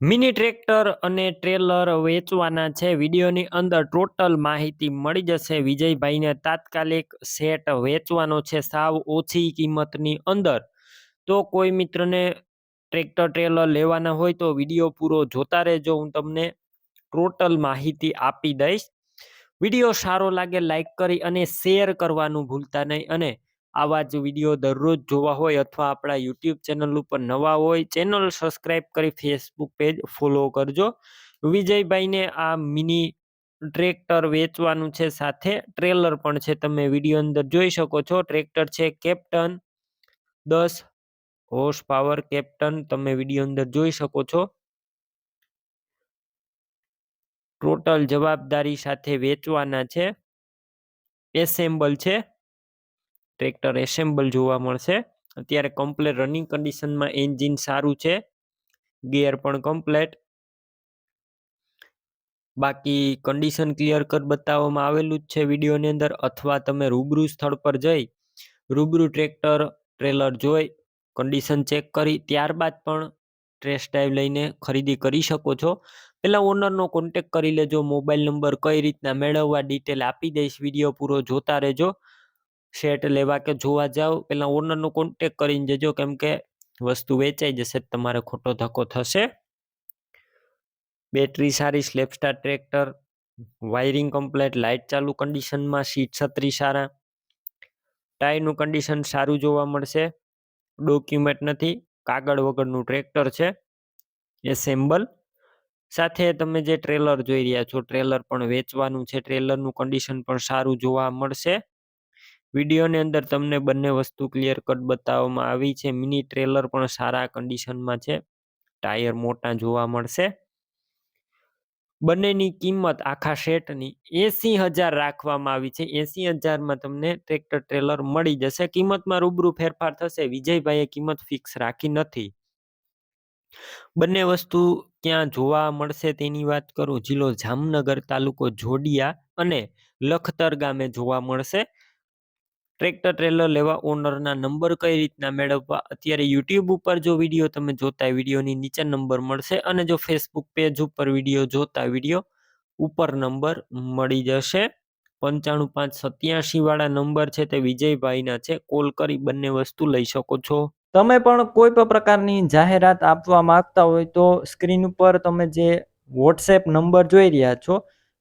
Mini tractor અને trailer વેચવાના છે. વિડીયોની અંદર ટોટલ માહિતી મળી જશે. વિજયભાઈને તાત્કાલિક સેટ વેચવાનો છે. સાવ ઓછી કિંમતની અંદર. તો કોઈ મિત્રને ટ્રેક્ટર, ટ્રેલર લેવાના હોય તો વીડિયો પૂરો જોતા રહેજો. હું તમને ટોટલ માહિતી આપી દઈશ. વીડિયો સારો લાગે લાઇક કરી અને શેર કરવાનું ભૂલતા નહીં અને આવા જ વીડિયો દરરોજ જોવા હોય અથવા આપણા યુટ્યુબ ચેનલ ઉપર નવા હોય, ચેનલ સબસ્ક્રાઈબ કરી ફેસબુક પેજ ફોલો કરજો. વિજયભાઈને આ મિની ટ્રેક્ટર વેચવાનું છે સાથે ટ્રેલર પણ છે. તમે વીડિયો અંદર જોઈ શકો છો. ટ્રેક્ટર છે કેપ્ટન દસ હોર્સ પાવર કેપ્ટન. તમે વીડિયો અંદર જોઈ શકો છો. ટોટલ જવાબદારી સાથે વેચવાના છે. એસેમ્બલ છે. ટ્રેક્ટર એસેમ્બલ જોવા મળશે. અત્યારે કમ્પ્લેટ રનિંગ કન્ડિશનમાં એન્જિન સારું છે. ગિયર પણ કમ્પ્લેટ બાકી કન્ડિશન ક્લિયર કર બતાવવામાં આવેલું જ છે વિડીયોની અંદર અથવા તમે રૂબરૂ સ્થળ પર જઈ રૂબરૂ ટ્રેક્ટર ટ્રેલર જોઈ કન્ડિશન ચેક કરી ત્યારબાદ પણ ટ્રેસ ડ્રાઈવ લઈને ખરીદી કરી શકો છો. પહેલાં ઓનરનો કોન્ટેક કરી લેજો મોબાઈલ નંબર કઈ રીતના મેળવવા ડિટેલ આપી દઈશ, વીડિયો પૂરો જોતા રહેજો. શેટ લેવા કે જોવા જાઓ પહેલાં ઓનરનો કોન્ટેક કરીને જજો, કેમ કે વસ્તુ વેચાઈ જશે, તમારે ખોટો ધક્કો થશે. બેટરી સારી સ્લેપસ્ટાર ટ્રેક્ટર વાયરિંગ કમ્પ્લેટ લાઇટ ચાલુ કન્ડિશનમાં સીટ છત્રી સારા. ટાયરનું કન્ડિશન સારું જોવા મળશે. ડોક્યુમેન્ટ નથી, કાગળ વગરનું ટ્રેક્ટર છે. એસેમ્બલ સાથે તમે જે ટ્રેલર જોઈ રહ્યા છો ટ્રેલર પણ વેચવાનું છે ટ્રેલરનું કન્ડિશન પણ સારું જોવા મળશે. વિડીયોની અંદર તમને બંને વસ્તુ ક્લિયર કટ બતાવવામાં આવી છે. મિની ટ્રેલર પણ સારા કન્ડિશનમાં છે. ટાયર મોટા જોવા મળશે. બંનેની કિંમત આખા સેટની એસી હજાર રાખવામાં આવી છે. એસી હજારમાં તમને ટ્રેક્ટર ટ્રેલર મળી જશે. કિંમતમાં રૂબરૂ ફેરફાર થશે. વિજયભાઈએ કિંમત ફિક્સ રાખી નથી. બંને વસ્તુ ક્યાં જોવા મળશે તેની વાત કરું. જિલ્લો જામનગર તાલુકો જોડિયા અને લખતર ગામે જોવા મળશે. ટ્રેક્ટર, ટ્રેલર લેવા ઓનરના નંબર કઈ રીતના મેળવવા? અત્યારે યુટ્યુબ ઉપર જો વીડિયો તમે જોતા વિડીયોની નીચે નંબર મળશે અને જો ફેસબુક પેજ ઉપર વીડિયો જોતા વીડિયો ઉપર નંબર મળી જશે. પંચાણું પાંચ સત્યાસી વાળા નંબર છે તે વિજયભાઈના છે. કોલ કરી બંને વસ્તુ લઈ શકો છો. તમે પણ કોઈ પણ પ્રકારની જાહેરાત આપવા માંગતા હોય તો સ્ક્રીન ઉપર તમે જે વોટ્સએપ નંબર જોઈ રહ્યા છો